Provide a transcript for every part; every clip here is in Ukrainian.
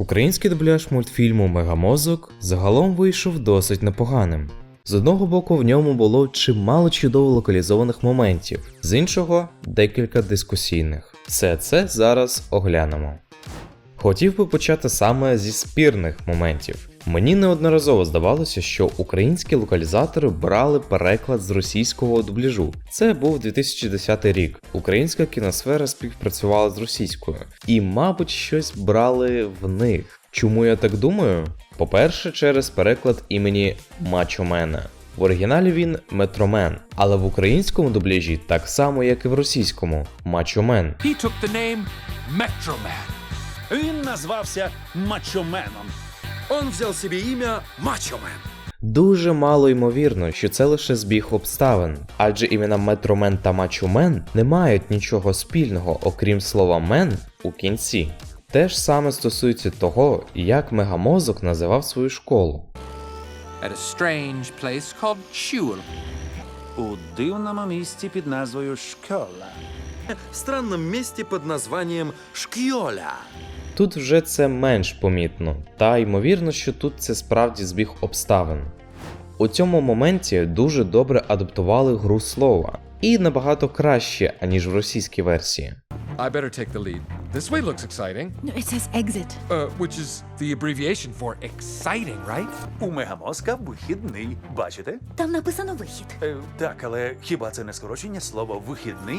Український дубляж мультфільму Мегамозок загалом вийшов досить непоганим. З одного боку, в ньому було чимало чудово локалізованих моментів, з іншого декілька дискусійних. Все це зараз оглянемо. Хотів би почати саме зі спірних моментів. Мені неодноразово здавалося, що українські локалізатори брали переклад з російського дубляжу. Це був 2010 рік. Українська кіносфера співпрацювала з російською, і, мабуть, щось брали в них. Чому я так думаю? По-перше, через переклад імені Мачомена. В оригіналі він Метромен, але в українському дубляжі так само, як і в російському Мачомен. He took the name Metro Man. Він назвався Мачоменом. Он взял себе имя Мачомен. Дуже мало ймовірно, що це лише збіг обставин, адже імена Метромен та Мачомен не мають нічого спільного, окрім слова мен у кінці. Те ж саме стосується того, як мегамозок називав свою школу. At a strange place called Shul. У дивному місті під назвою Школа. В странном месте под названием Шкьоля. Тут вже це менш помітно, та ймовірно, що тут це справді збіг обставин. У цьому моменті дуже добре адаптували гру слова, і набагато краще, аніж в російській версії. I better take the lead. This way looks exciting, No, it says exit. uh, which is the abbreviation for exciting, right? У Мегамозка вихідний. Бачите? Там написано вихід. Е, так, але хіба це не скорочення слова вихідний?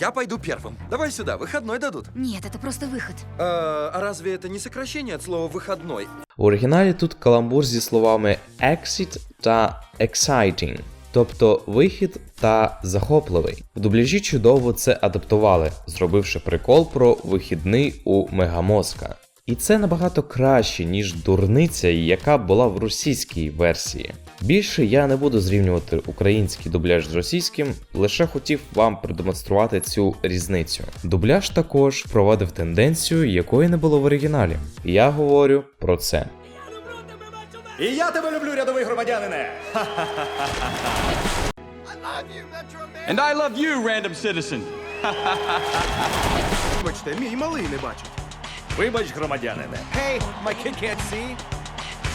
Я пойду первым. Давай сюда, выходной дадут. Нет, это просто выход. А, а разве это не сокращение от слова выходной? В оригіналі тут каламбур зі словами exit та exciting, тобто вихід та захопливий. В дубляжі чудово це адаптували, зробивши прикол про вихідний у мегамозка. І це набагато краще, ніж дурниця, яка була в російській версії. Більше я не буду зрівнювати український дубляж з російським, лише хотів вам продемонструвати цю різницю. Дубляж також проводив тенденцію, якої не було в оригіналі. Я говорю про це. І я тебе люблю, рядовий громадянине! And I love you, random citizen. Вибачте, мій малий не бачить. Вибач, громадянине. Hey, my kid can't see.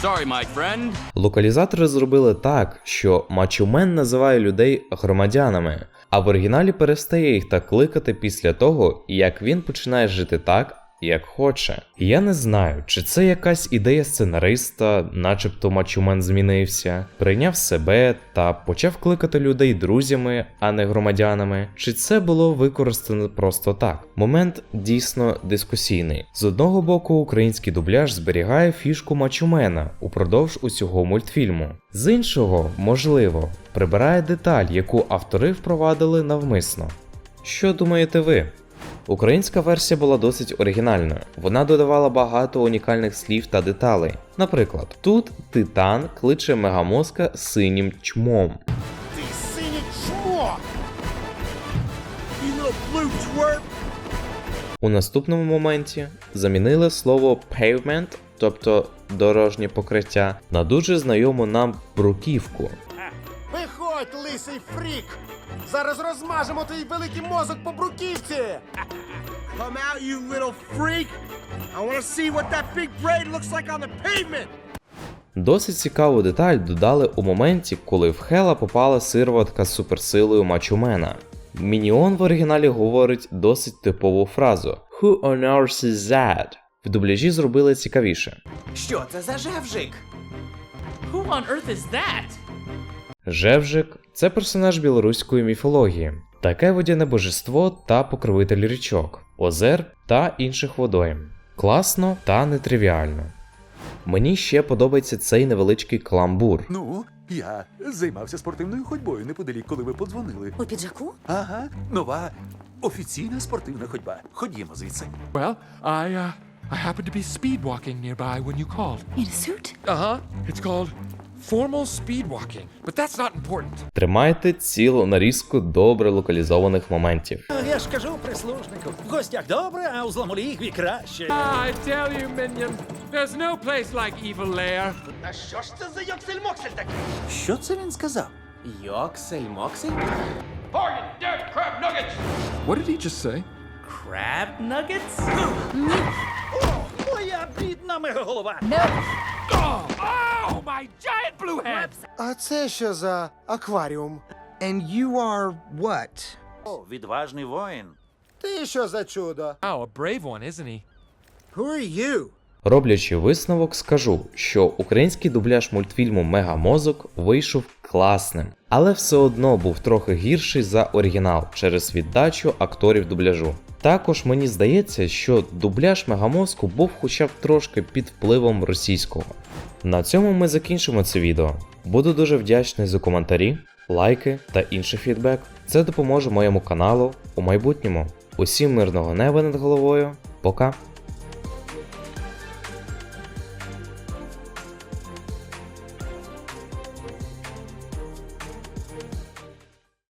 Sorry, my friend. Локалізатори зробили так, що Мачумен називає людей громадянами, а в оригіналі перестає їх так кликати після того, як він починає жити так, як хоче. Я не знаю, чи це якась ідея сценариста, начебто Мачумен змінився, прийняв себе та почав кликати людей друзями, а не громадянами, чи це було використано просто так. Момент дійсно дискусійний. З одного боку, український дубляж зберігає фішку Мачумена упродовж усього мультфільму. З іншого, можливо, прибирає деталь, яку автори впровадили навмисно. Що думаєте ви? Українська версія була досить оригінальною. Вона додавала багато унікальних слів та деталей. Наприклад, тут Титан кличе мегамозка синім чмом. Ти синє чмо! У наступному моменті замінили слово pavement, тобто дорожнє покриття, на дуже знайому нам бруківку. Виходь, лисий фрік! Зараз розмажемо твій великий мозок по бруківці! Come out, you little freak! I wanna see what that big braid looks like on the pavement! Досить цікаву деталь додали у моменті, коли в Хела попала сироватка з суперсилою Мачумена. Мініон в оригіналі говорить досить типову фразу Who on earth is that? В дубляжі зробили цікавіше. Що це за жевжик? Who on earth is that? Жевжик це персонаж білоруської міфології, таке водяне божество та покровитель річок, озер та інших водойм. Класно та нетривіально. Мені ще подобається цей невеличкий каламбур. Ну, я займався спортивною ходьбою неподалік, коли ви подзвонили. У піджаку? Ага, нова офіційна спортивна ходьба. Ходімо звідси. Well, I, uh, I happened to be speedwalking nearby when you called. In a suit? Uh huh. It's called formal speedwalking, but that's not important. Тримайте цілу нарізку добре локалізованих моментів. Я ж кажу прислужнику. В гостях добре, а у злому лігві краще. I tell you, minion, there's no place like Evil Lair. А що ж це за йоксель-моксель такий? Що це він сказав? Йоксель-моксель? What did he just say? Crab nuggets? Моя бідна мегаголова! Oh, my giant blue head! А це що за акваріум? And you are what? О, відважний воїн. Ти що за чудо? Oh, a brave one, isn't he? Who are you? Роблячи висновок, скажу, що український дубляж мультфільму Мегамозок вийшов класним, але все одно був трохи гірший за оригінал через віддачу акторів дубляжу. Також мені здається, що дубляж Мегамозку був хоча б трошки під впливом російського. На цьому ми закінчимо це відео. Буду дуже вдячний за коментарі, лайки та інший фідбек. Це допоможе моєму каналу у майбутньому. Усім мирного неба над головою. Пока!